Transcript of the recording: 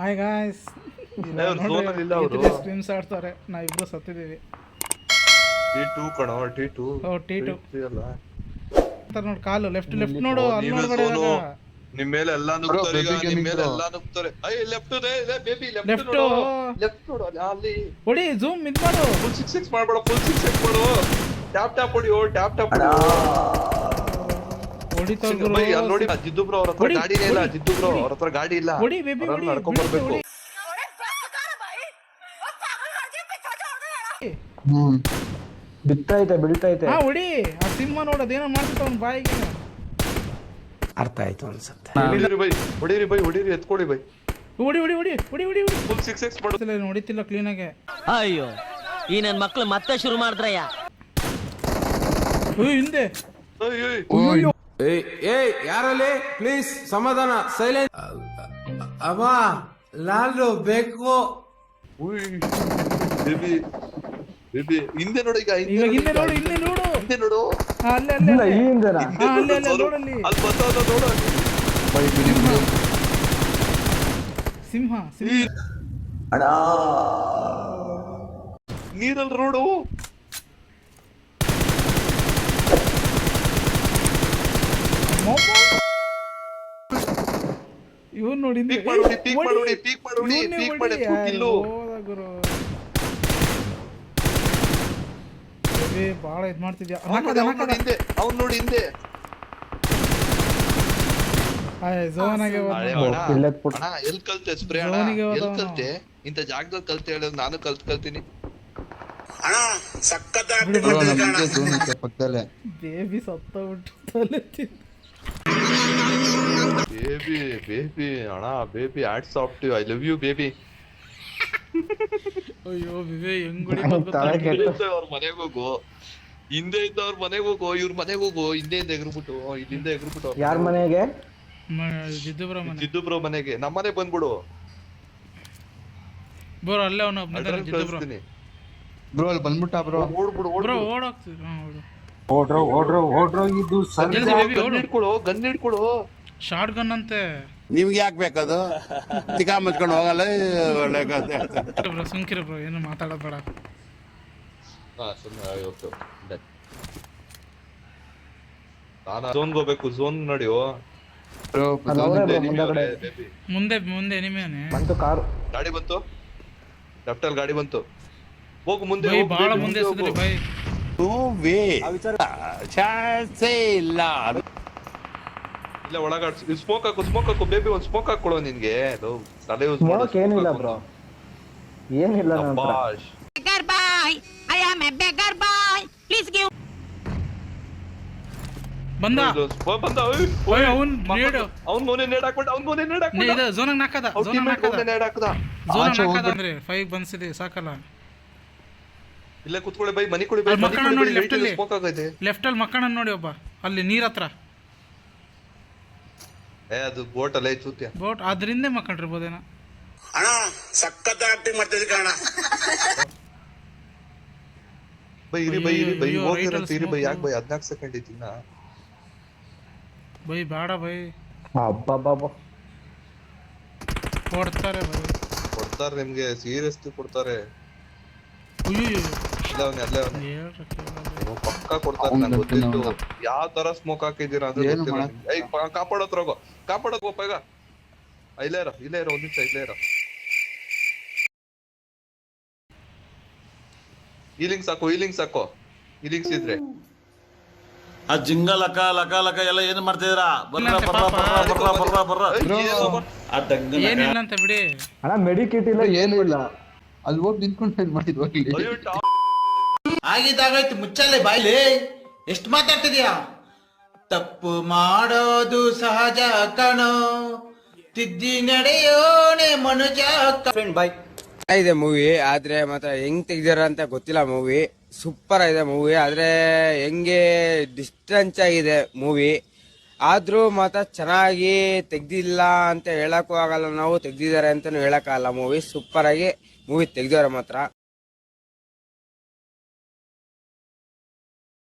Hi guys. Screens ಆಡ್ತಾರೆ. ನಾ ಇಬ್ರು ಸತ್ತಿದ್ದೀವಿ. ಟಿ ಟೂ ಕಣೋ ಟಿ ಟೂ ಓ ಟಿ ಟು ಅಲ್ಲ. ನೋಡಿ ಕಾಲು ಲೆಫ್ಟ್ ಲೆಫ್ಟ್ ನೋಡು ಅಲ್ಲಿ ನೋಡ್ಬೇಡ. ನಿಮ್ ಮೇಲೆ ಎಲ್ಲಾ ನುಗ್ತಾರೆ ಈಗ ನಿಮ್ ಮೇಲೆ ಎಲ್ಲ ನುಗ್ತಾರೆ. ಅಯ್ಯ ಲೆಫ್ಟ್ ಬೇಬಿ ಲೆಫ್ಟ್ ನೋಡು. ಲೆಫ್ಟ್ ನೋಡು ಅಲ್ಲಿ- ಹೊಡಿ ಝೂಮ್ ಇದ್ ಮಾಡು. ಫುಲ್ ಸಿಕ್ಸ್ ಸಿಕ್ಸ್ ಮಾಡ್ಬೇಡ ಫುಲ್ ಸಿಕ್ಸ್ ಸಿಕ್ಸ್ ಮಾಡು. ಟ್ಯಾಪ್ ಟ್ಯಾಪ್ ಹೊಡಿ ಓ ಟ್ಯಾಪ್ ಟ್ಯಾಪ್ ಅಲ್ಲಿ ನೋಡಿ ಜಿದ್ದು ಬ್ರೋ ಅವ್ರ ಹತ್ರ ಹೊಡಿ, ಇಲ್ಲ ಜಿದ್ದು ಬ್ರೋ. ಅವ್ರ ಹತ್ರ ಗಾಡಿ ಇಲ್ಲ. ಹೊಡಿ ಬೇಬಿ ಅವ್ರನ್ನ ಹೊಡಿ ನಡ್ಕೊಂಡ್ ಬಿಡ್ತು, ಬರ್ಬೇಕು. ಹ್ಮ್. ಬಿತ್ತೈತೆ ಬೀಳ್ತೈತೆ ಹಾ ಹೊಡಿ. ಆ ಸಿಂಹ ನೋಡೋದೇನೋ ಅದೇನೋ ಮಾಡ್ತಿತ್ತು ಅವ್ನ ಬಾಯಿಗೆ. ಅರ್ಥ ಆಯ್ತು ಅನ್ಸುತ್ತೆ. ಹೊಡಿರಿ ಬೈ ಹೊಡಿರಿ ಬೈ ಹೊಡಿರಿ ಎತ್ಕೊಳ್ಳಿ ಬೈ. ಹೊಡಿ ಹೊಡಿ ಹೊಡಿ ಹೊಡಿ ಹೊಡಿ ಹೊಡಿ. ಫುಲ್ ಸಿಕ್ಸ್ ಎಕ್ಸ್ ಮಾಡು. ನೋಡಿತಿಲ್ಲ ಹೊಡಿತಿಲ್ಲ ಕ್ಲೀನಾಗೆ ಅಯ್ಯೋ ಈ ನನ್ ಮಕ್ಳು ಮತ್ತೆ ಶುರು ಮಾಡಿದ್ರಯ್ಯ? ಹಿಂದೆ. ಅಯ್ಯೋ ಏಯ್ ಏಯ್ ಯಾರಲ್ಲಿ? ಪ್ಲೀಸ್ ಸಮಾಧಾನ ಸೈಲೆಂಟ್ ಅಮ್ಮ ಲಾಲು ಬೇಕು. ಬೇಬಿ ಬೇಬಿ ಹಿಂದೆ ನೋಡು ಈಗ ಇವಾಗ ಹಿಂದೆ ನೋಡು ಹಿಂದೆ ಹಿಂದೆ ನೋಡು ಹಿಂದೆ ನೋಡು. ಹಾ, ಅಲ್ಲೇ ಅಲ್ಲೇ ಇಲ್ಲ ಅಲ್ಲೇ. ಇಲ್ಲಿಂದನಾ ಹಾ, ಅಲ್ಲೇ ಅಲ್ಲೇ ನೋಡಲ್ಲಿ. ಅಲ್ಲಿ ಬರ್ತಾವ ನೋಡು ಅಲ್ಲಿ. ಸಿಂಹ. ಸಿಂಹ ಈ- ನೀರಲ್ಲಿ ನೋಡು. ಇವನ್ ನೋಡಿ ಹಿಂದೆ. ಪೀಕ್ ಮಾಡೋಡಿ ಪೀಕ್ ಮಾಡೋಡಿ ಮಾಡಿ ಪೀಕ್ ಮಾಡಿ ಪೀಕ್ ಮಾಡಿ ಕಿಲ್ಲು ಹೋದ ಗುರು. ಏ ಬಾಳ ಇದ್ ಮಾಡ್ತಿದ್ಯಾ? ಹಿಂದೆ ಅವ್ನ್ ನೋಡಿ ಹಿಂದೆ. ಅಣ್ಣ, ಎಲ್ ಕಲ್ತೆ ಸ್ಪ್ರೇ ಅಣ್ಣ? ಎಲ್ ಕಲ್ತೆ? ಇಂಥ ಜಾಗದಲ್ಲಿ ಕಲ್ತೆ ಹೇಳೋದು ನಾನು ಕಲ್ತ್ ಕಲ್ತೀನಿ. ಬೇಬಿ ಸತ್ತ ಬಿಟ್ಟು ತಲೆ ತಿಂದು. ಬೇಬಿ ಬೇಬಿ ಅಣ್ಣ baby add soft I love you baby ಅಯ್ಯೋ ವಿವೇ ಹೆಂಗ್ ಹೊಡಿ ತಲೆ ಕೆಟ್ಟ. ಅವ್ರ ಮನೆಗೆ ಹೋಗು. ಹಿಂದೆ ಇದ್ದವ್ರ ಮನೆಗೆ ಹೋಗು ಇವ್ರ ಮನೆಗೆ ಹೋಗು. ಹಿಂದೆ ಇಂದ ಎಗ್ರ್ಬಿಟ್ಟು ಇಲ್ಲಿಂದ ಎಗ್ರ್ಬಿಟ್ಟು. ಅವ್ರ್ ಯಾರ ಮನೆಗೆ? ಜಿದ್ದು ಬ್ರೋ ಮನೆ. ಜಿದ್ದು ಬ್ರೋ ಮನೆಗೆ ನಮ್ಮನೆ ಬಂದ್ಬಿಡು. ಬ್ರೋ ಅಲ್ಲೇ ಅವನು ಅಡ್ರೆಸ್ ಬ್ರೋ ಅಲ್ಲಿ ಬಂದ್ಬಿಟ್ಟ ಬ್ರೋ. ಓಡ್ಬಿಡು ಬ್ರೋ ಓಡ್ಬಿಡು ಓಡೋಗ್ತಿದ್ರು ಹಾ ಓಡು ಓಡ್ರೋ ಓಡ್ರೋ ಓಡ್ರೋ ಇದು ಜಲ್ದಿ ಗನ್ ಹಿಡ್ಕೊಳು ಗನ್ ಹಿಡ್ಕೊಳು ಶಾರ್ಟ್ ಗನ್ ಅಂತೆ. ನಿಮ್ಗೆ ಯಾಕೆ ಬೇಕದು? ತಿಕಾ ಮುಚ್ಕೊಂಡು ಹೋಗಲ್ಲ ಒಳ್ಳೆ ಕಥೆ. ಬ್ರೋ ಸುಮ್ಕಿರ ಬ್ರೋ ಏನು ಮಾತಾಡೋದ್ ಬೇಡ. ಹಾ ಸುಮ್ಮನೆ ಓಕೆ ನಾನು ಝೋನ್ಗೆ ಹೋಗ್ಬೇಕು ಝೋನ್ ನಡೆಯೋ. ಬ್ರೋ ಅವ್ರೇ ಮುಂದಗಡೆ. ಮುಂದೆ ಮುಂದೆ ಎನಿಮೇನೆ ಬಂತು ಕಾರು. ಗಾಡಿ ಬಂತು? ಲೆಫ್ಟ್ ಅಲ್ಲಿ ಗಾಡಿ ಬಂತು. ಹೋಗು ಮುಂದೆ ಬೈ ಹೋಗು, ಬಾಳ ಮುಂದೆ ಹೋಗು. ಎಸದ್ರಿ ಬೈ ಚಾನ್ಸೇ ಇಲ್ಲ. ಇಲ್ಲ ಒಳಗಾಡ್ ಸ್ಮೋಕ್ ಹಾಕು ಸ್ಮೋಕ್ ಹಾಕು ಬೇಬಿ ಒಂದ್ ಸ್ಮೋಕ್ ಹಾಕೊಳೋ ನಿನ್ಗೆ. ಅದು ತಲೆ ಯೂಸ್ ಸ್ಮೋಕ್ ಏನಿಲ್ಲ ಬ್ರೋ ಏನಿಲ್ಲ ನನ್ನ ಹತ್ರ. ಅಬ್ಬಾಶ್ beggar boy. I am a beggar boy. Please give ಬಂದ. ಬಂದ. ಓಯ್, ಅವ್ನ್ ನೇಡ್. ಅವನ್ ನೋನೆ ನೇಡ್ ಹಾಕ್ಬಿಟ್ಟ ಅವ್ನ್ ನೋನೆ ನೇಡ್ ಹಾಕೊಂಡ ಹಾಕ್ಬಿಟ್ಟ ಇದು ಝೋನಾಗ ನಾಕದ ಅವ್ರ ಝೋನಾಗ ಟೀಮೇಟ್ ನಾಕದ. ಅವ್ನೇ ನೇಡ್ ಹಾಕ್ದ ಝೋನಾಗ ಆಚೆ ನಾಕದ. ಅಂದ್ರೆ ಫೈವ್ ಬನ್ಸಿದೆ ಸಾಕಲ್ಲ. ಇಲ್ಲೇ ಕುತ್ಕೊಳ್ಳಿ ಬೈ ಮನಿ ಕೊಡಿ ಬೈ ಅಲ್ಲಿ ಮನಿ ನೋಡಿ ಲೆಫ್ಟ್ ಅಲ್ಲಿ. ಸ್ಮೋಕ್ ಆಗೈತೆ ಲೆಫ್ಟ್ ಅಲ್ಲಿ ಮಕ್ಕಳ ನೋಡಿ ಒಬ್ಬ. ಅಲ್ಲಿ ನೀರ್ ಹತ್ರ. ಏ ಅದು ಬೋಟ್ ಅಲ್ಲೇ ಚೂತ್ಯ? ಬೋಟ್ ಅದರಿಂದ ಮಕ್ಕಳಿರ್ಬೋದೇನೋ ಅಣ್ಣ ಸಖತ್ ಆಕ್ಟಿಂಗ್ ಮಾಡ್ತಿದ್ದೆ ಕಣ ಬೈ ಇರಿ ಬೈ ಇರಿ ಬೈ ಅಯ್ಯೋ, right ಹೋಗಿರಂತ ಅಲ್ಲಿ ಇರಿ ಬೈ. ಯಾಕೆ ಬೈ? ಹದ್ನಾಲ್ಕು ಸೆಕೆಂಡ್ ಇತ್ತಿನ ಬೈ ಬೇಡ ಬೈ. ಅಬ್ಬಬ್ಬಬ್ಬ. ಕೊಡ್ತಾರೆ ಬೈ. ಕೊಡ್ತಾರೆ ನಿಮಗೆ ಸೀರಿಯಸ್ ಕೊಡ್ತಾರೆ. ಅಯ್ಯೋ ಇಲ್ಲ ಅವ್ನೆ ಅಲ್ಲೇ ಅವ್ನೆ ಪಕ್ಕಾ ಕೊಡ್ತಾರೆ ನಂಗೆ ಗೊತ್ತಿತ್ತು ಯಾವ ತರ ಸ್ಮೋಕ್ ಹಾಕಿದ್ದೀರಾ ಅಂದ್ರೆ ಗೊತ್ತಿಲ್ಲ ಏಯ್ ಕಾಪಾಡೋತ್ರ ಹೋಗೋ ಕಾಪಾಡೋದ್ ಹೋಗಪ್ಪ ಈಗ ಇಲ್ಲೇ ಇರೋ ಇಲ್ಲೇ ಇರೋ ಒಂದ್ ನಿಮಿಷ ಇಲ್ಲೇ ಇರೋ. ಹೀಲಿಂಗ್ಸ್ ಸಾಕು ಹೀಲಿಂಗ್ಸ್ ಸಾಕು. ಹೀಲಿಂಗ್ಸ್ ಇದ್ರೆ. ಆ ಜಿಂಗ ಲಕ ಲಕ ಲಕ ಎಲ್ಲ ಏನ್ ಮಾಡ್ತಿದ್ದೀರಾ? ಬರ್ರ ಬರ್ರ. ಬರ್ರ ಬರ್ರ ಬರ್ರ ಆ ಡಂಗನ ಏನಿಲ್ಲ ಅಂತ ಬಿಡಿ. ಅಣ್ಣ ಮೆಡಿಕಿಟ್ ಇಲ್ಲ ಏನೂ ಇಲ್ಲ. ಅಲ್ಲಿ ಹೋಗಿ ನಿಂತ್ಕೊಂಡು ಏನ್ ಮಾಡಿದ್ವು ಆಗಿದ್ದಾಗಾಯ್ತು ಮುಚ್ಚಲೆ ಬಾಯ್ಲಿ. ಎಷ್ಟು ಮಾತಾಡ್ತಿದ್ಯಾ? ತಪ್ಪು ಮಾಡೋದು ಸಹಜ ಕಣೋ. ತಿದ್ದಿ ನಡೆಯೋಣೆ ಮನುಜ ಫ್ರೆಂಡ್ ಬಾಯ್ ಇದೆ ಮೂವಿ ಆದ್ರೆ ಮಾತ್ರ ಹೆಂಗ್ ತೆಗ್ದಿರ ಅಂತ ಗೊತ್ತಿಲ್ಲ ಮೂವಿ ಸೂಪರ್ ಆಗಿದೆ ಮೂವಿ ಆದ್ರೆ ಹೆಂಗೆ ಡಿಸ್ಟೆನ್ಸ್ ಆಗಿದೆ ಮೂವಿ ಆದ್ರೂ ಮಾತ್ರ ಚೆನ್ನಾಗಿ ತೆಗ್ದಿಲ್ಲ ಅಂತ ಹೇಳಕ್ಕೂ ಆಗಲ್ಲ. ನಾವು ತೆಗ್ದಿದ್ದಾರೆ ಅಂತಾನು ಹೇಳಕ್ಕಾಗಲ್ಲ ಮೂವಿ ಸೂಪರ್ ಆಗಿ ಮೂವಿ ತೆಗ್ದಿದ್ದಾರೆ ಮಾತ್ರ.